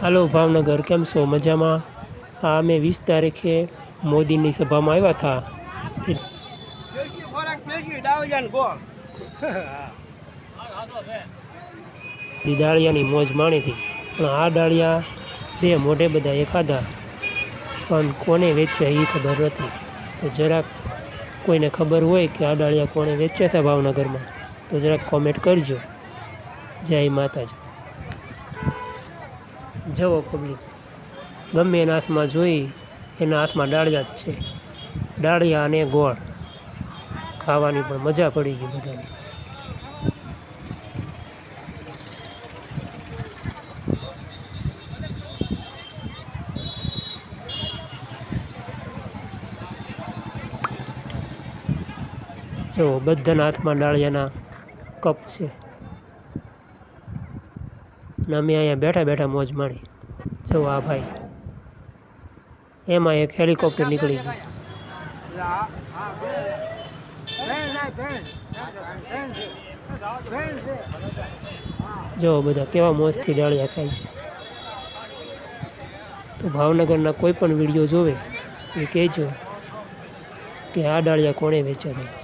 હાલો ભાવનગર, કેમ છો? મજામાં? આ અમે વીસ તારીખે મોદીની સભામાં આવ્યા હતા. તે દેશી ખોરાક દેશી ડાળિયા ને ગોળ દી ડાળિયાની મોજ માણી હતી. પણ આ ડાળિયા બે મોઢે બધા એ ખાધા પણ કોને વેચ્યા એ ખબર નથી. તો જરાક કોઈને ખબર હોય કે આ ડાળિયા કોણે વેચ્યા હતા ભાવનગરમાં, તો જરાક કોમેન્ટ કરજો. જય માતાજી. જવો પબ્લિક ગમે એના હાથમાં જોઈ, એના હાથમાં ડાળિયા જ છે. ડાળિયા અને ગોળ. ખાવાની પણ મજા પડી ગઈ બધાને. જો બધાના હાથમાં ડાળિયાના કપ છે. અને અમે અહીંયા બેઠા બેઠા મોજ માણી જો આ ભાઈ. એમાં એક હેલિકોપ્ટર નીકળી ગયું. જો બધા કેવા મોજથી ડાળિયા ખાય છે. તો ભાવનગરના કોઈ પણ વીડિયો જોવે, એ કહેજો કે આ ડાળિયા કોણે વેચ્યા હતા